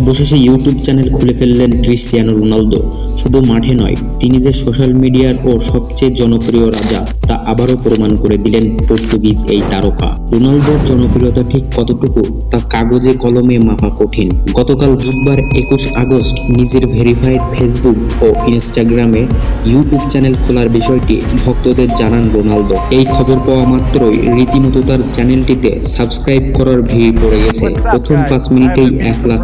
অবশেষে YouTube channel খুলে ফেললেন ক্রিশ্চিয়ানো রোনালদো। শুধু মাঠে নয় তিনি যে সোশ্যাল মিডিয়ার ও সবচেয়ে জনপ্রিয় রাজা তা আবারও প্রমাণ করে দিলেন পর্তুগিজ এই তারকা। রোনালদোর জনপ্রিয়তা ঠিক কতটুকু তা কাগজে কলমে মাপা কঠিন। গতকাল বুধবার একুশ আগস্ট নিজের ভেরিফাইড ফেসবুক ও ইনস্টাগ্রামে ইউটিউব চ্যানেল খোলার বিষয়টি ভক্তদের জানান রোনালদো। এই খবর পাওয়া মাত্রই রীতিমতো তার চ্যানেলটিতে সাবস্ক্রাইব করার ভিড় পড়ে গেছে। প্রথম পাঁচ মিনিটেই এক লাখ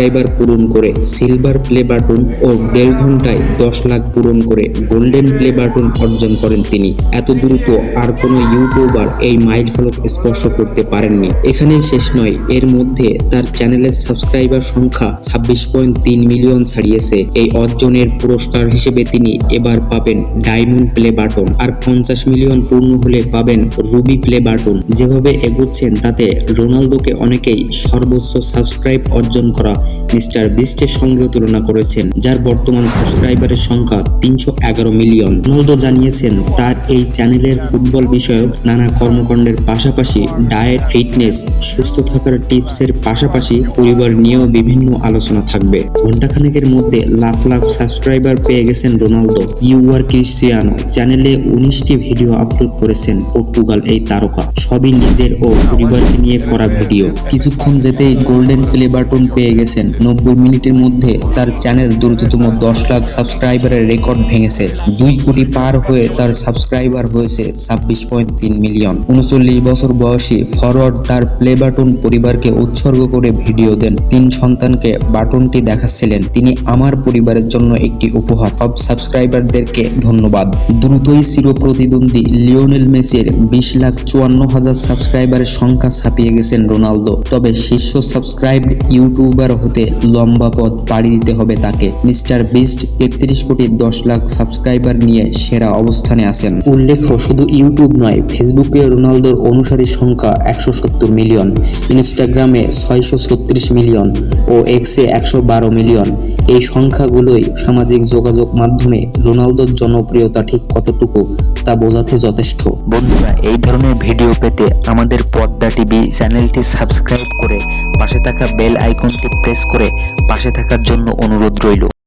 সাবস্ক্রাইবার পূরণ করে সিলভার প্লে বাটন ও দেড় ঘন্টায় দশ লাখ পূরণ করে গোল্ডেন প্লে বাটন অর্জন করেন তিনি। এত দ্রুত আর কোনো ইউটিউবার এই মাইল ফলক স্পর্শ করতে পারেননি। এখানেই শেষ নয়, এর মধ্যে তার চ্যানেলের সাবস্ক্রাইবার সংখ্যা ছাব্বিশ পয়েন্ট তিন মিলিয়ন ছাড়িয়েছে। এই অর্জনের পুরস্কার হিসেবে তিনি এবার পাবেন ডায়মন্ড প্লে বাটন আর পঞ্চাশ মিলিয়ন পূর্ণ হলে পাবেন রুবি প্লে বাটন যেভাবে এগোচ্ছেন তাতে রোনালদোকে অনেকেই সর্বোচ্চ সাবস্ক্রাইব অর্জন করা মিস্টার বিস্টের সঙ্গে তুলনা করেছেন, যার বর্তমান সাবস্ক্রাইবারের সংখ্যা তিনশো এগারো মিলিয়ন। রোনালদো জানিয়েছেন, তার এই চ্যানেলের ফুটবল বিষয়ক নানা কর্মকাণ্ডের পাশাপাশি ডায়েট, ফিটনেস, সুস্থ থাকার টিপসের পাশাপাশি পরিবার নিয়েও বিভিন্ন আলোচনা থাকবে। ঘন্টাখানেকের মধ্যে লাখ লাখ সাবস্ক্রাইবার পেয়ে গেছেন রোনালদো। ইউআর ক্রিস্টিয়ানো চ্যানেলে উনিশটি ভিডিও আপলোড করেছেন পর্তুগাল এই তারকা। সবই নিজের ও পরিবারকে নিয়ে করা ভিডিও। কিছুক্ষণ যেতেই গোল্ডেন প্লে বাটন পেয়ে গেছেন নব্বই মিনিটের মধ্যে তার চ্যানেল দ্রুততম দশ লাখ সাবস্ক্রাইবারের রেকর্ড ভেঙেছে। দুই কোটি পার হয়ে তার সাবস্ক্রাইবার হয়েছে ছাব্বিশ পয়েন্ট তিন মিলিয়ন। উনচল্লিশ বছর বয়সী ফরওয়ার্ড তার প্লে বাটন পরিবারকে উৎসর্গ করে ভিডিও দেন। তিন সন্তানকে বাটনটি দেখাচ্ছিলেন। তিনি আমার পরিবারের জন্য একটি উপহার। সব সাবস্ক্রাইবারদেরকে ধন্যবাদ। দ্রুতই চির প্রতিদ্বন্দ্বী লিওনেল মেসির বিশ লাখ চুয়ান্ন হাজার সাবস্ক্রাইবারের সংখ্যা ছাপিয়ে গেছেন রোনালদো। তবে শীর্ষ সাবস্ক্রাইব ইউটিউবার হতে লম্বা পথ পাড়ি দিতে হবে তাকে। মিস্টার বিস্ট তেত্রিশ কোটি দশ লাখ সাবস্ক্রাইবার নিয়ে সেরা অবস্থানে আছেন। উল্লেখ্য শুধু ইউটিউব নয় ফেসবুকে রোনালদোর অনুসারীর সংখ্যা একশো সত্তর মিলিয়ন ইনস্টাগ্রামে ছয়শো ছত্রিশ মিলিয়ন ও এক্সে একশো বারো মিলিয়ন। এই সংখ্যাগুলোই সামাজিক যোগাযোগ মাধ্যমে রোনালদোর জনপ্রিয়তা ঠিক কতটুকু তা বোঝাতে যথেষ্ট। বন্ধুরা এই ধরনের ভিডিও পেতে আমাদের পদ্মা টিভি চ্যানেলটি সাবস্ক্রাইব করে পাশে থাকা বেল আইকনটি প্রেস করে পাশে থাকার জন্য অনুরোধ রইল।